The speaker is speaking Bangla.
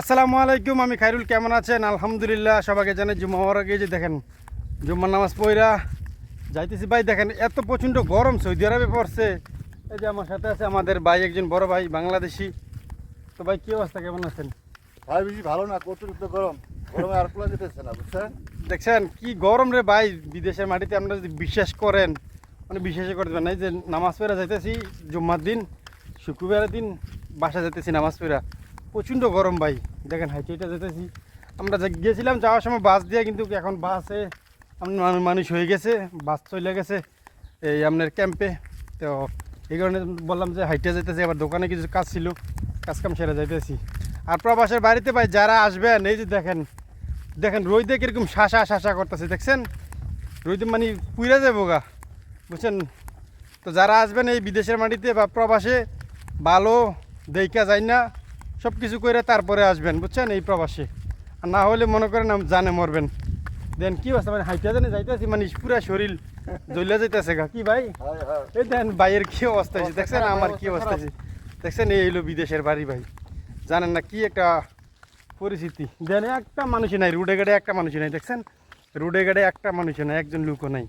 আসসালামু আলাইকুম আমি খাইরুল কেমন আছেন? আলহামদুলিল্লাহ সবাইকে জানাই জুম্মা হওয়ার গিয়ে যে দেখেন জুম্মার নামাজ পড়া যাইতেছি। ভাই দেখেন এত প্রচণ্ড গরম সৌদি আরবে পড়ছে। এই যে আমার সাথে আছে আমাদের ভাই একজন বড় ভাই বাংলাদেশি। তো ভাই কী অবস্থা কেমন আছেন? ভাই বেশি ভালো না অতিরিক্ত গরম। গরমে আর খোলা যেতেছে না বুঝছেন? দেখছেন কি গরম রে ভাই বিদেশের মাটিতে আপনারা যদি বিশ্বাস করেন মানে বিশ্বাসই করতে পারেন না। এই যে নামাজ পড়া যাইতেছি জুম্মার দিন শুক্রবারের দিন বাসা যাইতেছি নামাজ পড়া। প্রচণ্ড গরম ভাই। দেখেন হাইটে হেঁটে যেতেছি। আমরা গিয়েছিলাম যাওয়ার সময় বাস দিয়ে, কিন্তু এখন বাসে মানুষ হয়ে গেছে, বাস চলে গেছে এই আপনার ক্যাম্পে তো এই কারণে বললাম যে হাইটে যেতেছি, আবার দোকানে কিছু কাজ ছিল, কাজ কাম সেরে যাইতেছি। আর প্রবাসের বাড়িতে ভাই যারা আসবেন, এই যে দেখেন দেখেন রোদে কীরকম শাসা শাসা করতেছে, দেখছেন? রোদে মানে পুইরা যাব গা, বুঝছেন? তো যারা আসবেন এই বিদেশের মাটিতে বা প্রবাসে, ভালো, দেখা যায় না। সব কিছু করে তারপরে আসবেন বুঝছেন? এই প্রবাসে। আর না হলে মনে করেন আম- জানে মরবেন। দেন কি অবস্থা? মানে হাইটা জানে যাইতেছি মানে পুরা শরীর জ্বলে যাইতেছে গা। কি ভাই? এই দেন ভাইয়ের কি অবস্থা হয়েছে দেখছেন আমার কি অবস্থা হয়েছে দেখছেন এই হলো বিদেশের বাড়ি ভাই। জানেন না কি একটা পরিস্থিতি। দেন একটা মানুষই নাই রোডে গাড়ে একটা মানুষই নাই দেখছেন? রোডে গাড়ে একটা মানুষই নাই একজন লোকও নাই।